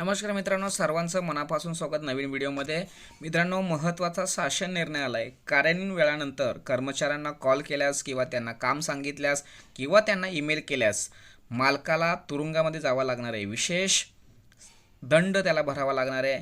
नमस्कार मित्रांनो सर्वांचं मनापासून स्वागत नवीन व्हिडिओमध्ये. मित्रांनो महत्त्वाचा शासन निर्णय आला आहे कार्यान्वयन वेळानंतर कर्मचाऱ्यांना कॉल केल्यास किंवा त्यांना काम सांगितल्यास किंवा त्यांना ईमेल केल्यास मालकाला तुरुंगामध्ये जावं लागणार आहे. विशेष दंड त्याला भरावा लागणार आहे.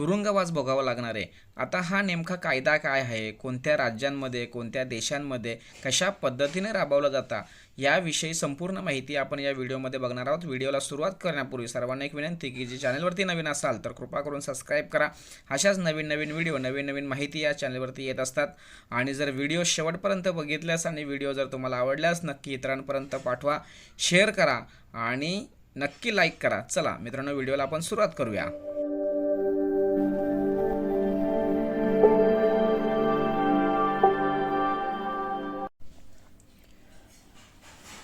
तुरुंगवास भोगावा लागणार आहे. आता हा नेमका कायदा काय आहे? कोणत्या राज्यांमध्ये कोणत्या देशांमध्ये कशा पद्धतीने राबवला जाता? याविषयी संपूर्ण माहिती आपण या व्हिडिओमध्ये बघणार आहोत. व्हिडिओला सुरुवात करण्यापूर्वी सर्वांना एक विनंती की जे चॅनलवरती नवीन असाल तर कृपा करून सबस्क्राईब करा. अशाच नवीन नवीन व्हिडिओ नवीन नवीन माहिती या चॅनलवरती येत असतात. आणि जर व्हिडिओ शेवटपर्यंत बघितल्यास आणि व्हिडिओ जर तुम्हाला आवडल्यास नक्की इतरांपर्यंत पाठवा शेअर करा आणि नक्की लाईक करा. चला मित्रांनो व्हिडिओला आपण सुरुवात करूया.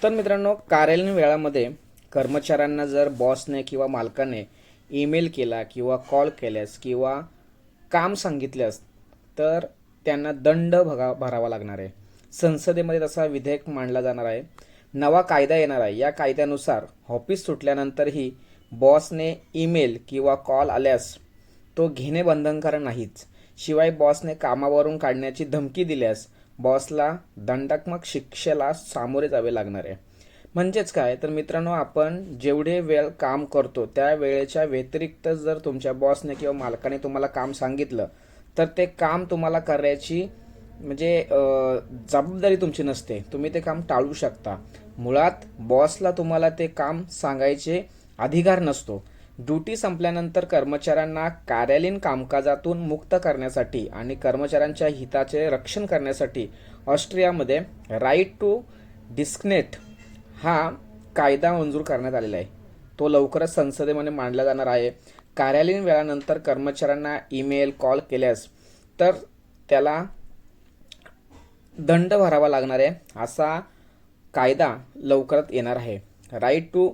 तर मित्रांनो कार्यालयीन वेळामध्ये कर्मचाऱ्यांना जर बॉसने किंवा मालकाने ईमेल केला किंवा कॉल केल्यास किंवा काम सांगितल्यास तर त्यांना दंड भगा भरावा लागणार आहे. संसदेमध्ये तसा विधेयक मांडला जाणार आहे. नवा कायदा येणार आहे. या कायद्यानुसार ऑफिस सुटल्यानंतरही बॉसने ईमेल किंवा कॉल आल्यास तो घेणे बंधनकारक नाहीच. शिवाय बॉसने कामावरून काढण्याची धमकी दिल्यास बॉसला दंडात्मक शिक्षेला सामोरे जावे लागणार आहे. म्हणजेच काय? तर मित्रांनो आपण जेवढे वेळ काम करतो त्या वेळेच्या व्यतिरिक्त जर तुमच्या बॉसने किंवा मालकाने तुम्हाला काम सांगितलं तर ते काम तुम्हाला करायची म्हणजे जबाबदारी तुमची नसते. तुम्ही ते काम टाळू शकता. मुळात बॉसला तुम्हाला ते काम सांगायचे अधिकार नसतो. ड्युटी संपल्यानंतर कर्मचाऱ्यांना कार्यालयीन कामकाजातून मुक्त करण्यासाठी आणि कर्मचाऱ्यांच्या हिताचे रक्षण करण्यासाठी ऑस्ट्रियामध्ये राईट टू डिस्कनेट हा कायदा मंजूर करण्यात आलेला आहे. तो लवकरच संसदेमध्ये मांडला जाणार आहे. कार्यालयीन वेळानंतर कर्मचाऱ्यांना ईमेल कॉल केल्यास तर त्याला दंड भरावा लागणार आहे असा कायदा लवकरात येणार आहे. राईट टू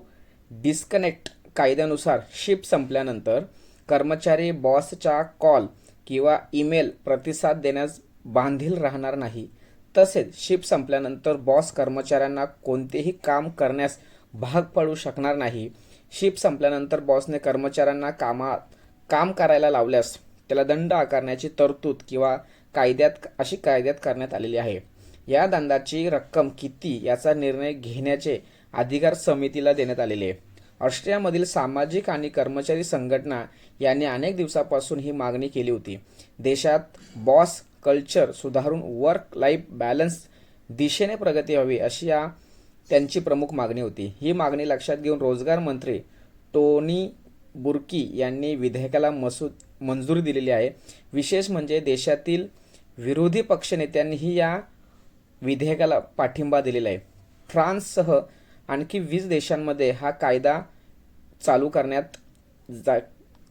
डिस्कनेक्ट कायद्यानुसार शिप संपल्यानंतर कर्मचारी बॉसचा कॉल किंवा ईमेल प्रतिसाद देण्यास बांधील राहणार नाही. तसेच शिप संपल्यानंतर बॉस कर्मचाऱ्यांना कोणतेही काम करण्यास भाग पडू शकणार नाही. शिप संपल्यानंतर बॉसने कर्मचाऱ्यांना कामात काम करायला लावल्यास त्याला दंड आकारण्याची तरतूद किंवा कायद्यात अशी कायद्यात करण्यात आलेली आहे. या दंडाची रक्कम किती याचा निर्णय घेण्याचे अधिकार समितीला देण्यात आलेले आहे. ऑस्ट्रियामधील सामाजिक आणि कर्मचारी संघटना यांनी अनेक दिवसापासून ही मागणी केली होती. देशात बॉस कल्चर सुधारून वर्क लाईफ बॅलन्स दिशेने प्रगती व्हावी अशी या त्यांची प्रमुख मागणी होती. ही मागणी लक्षात घेऊन रोजगार मंत्री टोनी बुर्की यांनी विधेयकाला मसूद मंजुरी दिलेली आहे. विशेष म्हणजे देशातील विरोधी पक्षनेत्यांनीही या विधेयकाला पाठिंबा दिलेला आहे. फ्रान्ससह आणखी वीस देशांमध्ये हा कायदा चालू करण्यात जा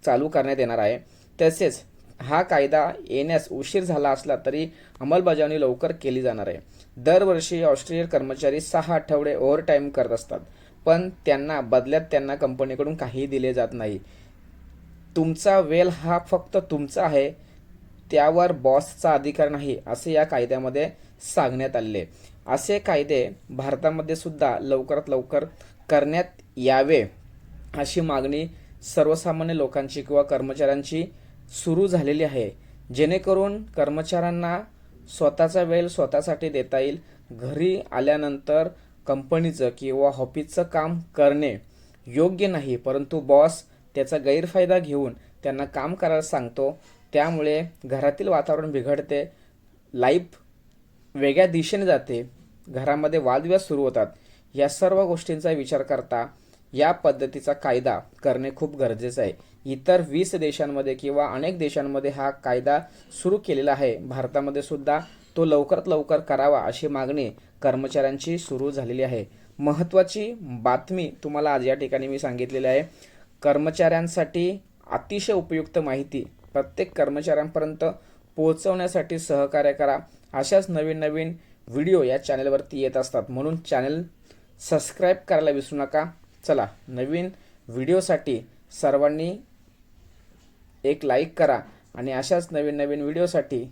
चालू करण्यात येणार आहे. तसेच हा कायदा येण्यास उशीर झाला असला तरी अंमलबजावणी लवकर केली जाणार आहे. दरवर्षी ऑस्ट्रेलियन कर्मचारी सहा आठवडे ओव्हरटाईम करत असतात पण त्यांना बदल्यात त्यांना कंपनीकडून काहीही दिले जात नाही. तुमचा वेल हा फक्त तुमचा आहे त्यावर बॉसचा अधिकार नाही असे या कायद्यामध्ये सांगण्यात आले असे कायदे भारतामध्ये सुद्धा लवकरात लवकर करण्यात यावे अशी मागणी सर्वसामान्य लोकांची किंवा कर्मचाऱ्यांची सुरू झालेली आहे. जेणेकरून कर्मचाऱ्यांना स्वतःचा वेळ स्वतःसाठी देता येईल. घरी आल्यानंतर कंपनीचं किंवा ऑफिसचं काम करणे योग्य नाही परंतु बॉस त्याचा गैरफायदा घेऊन त्यांना काम करायला सांगतो. त्यामुळे घरातील वातावरण बिघडते. लाईफ वेगळ्या दिशेने जाते. घरामध्ये वादविवाद सुरू होतात. या सर्व गोष्टींचा विचार करता या पद्धतीचा कायदा करणे खूप गरजेचं आहे. इतर वीस देशांमध्ये किंवा अनेक देशांमध्ये हा कायदा सुरू केलेला आहे. भारतामध्ये सुद्धा तो लवकरात लवकर करावा अशी मागणी कर्मचाऱ्यांची सुरू झालेली आहे. महत्त्वाची बातमी तुम्हाला आज या ठिकाणी मी सांगितलेली आहे. कर्मचाऱ्यांसाठी अतिशय उपयुक्त माहिती. प्रत्येक कर्मचाऱ्यांपर्यंत पोहोचवण्यासाठी सहकार्य करा. अशाच नवीन नवीन व्हिडिओ या चॅनलवरती येत असतात. म्हणून चॅनल सबस्क्राईब करायला विसरू नका. चला नवीन व्हिडिओसाठी सर्वांनी एक लाईक करा आणि अशाच नवीन नवीन व्हिडिओसाठी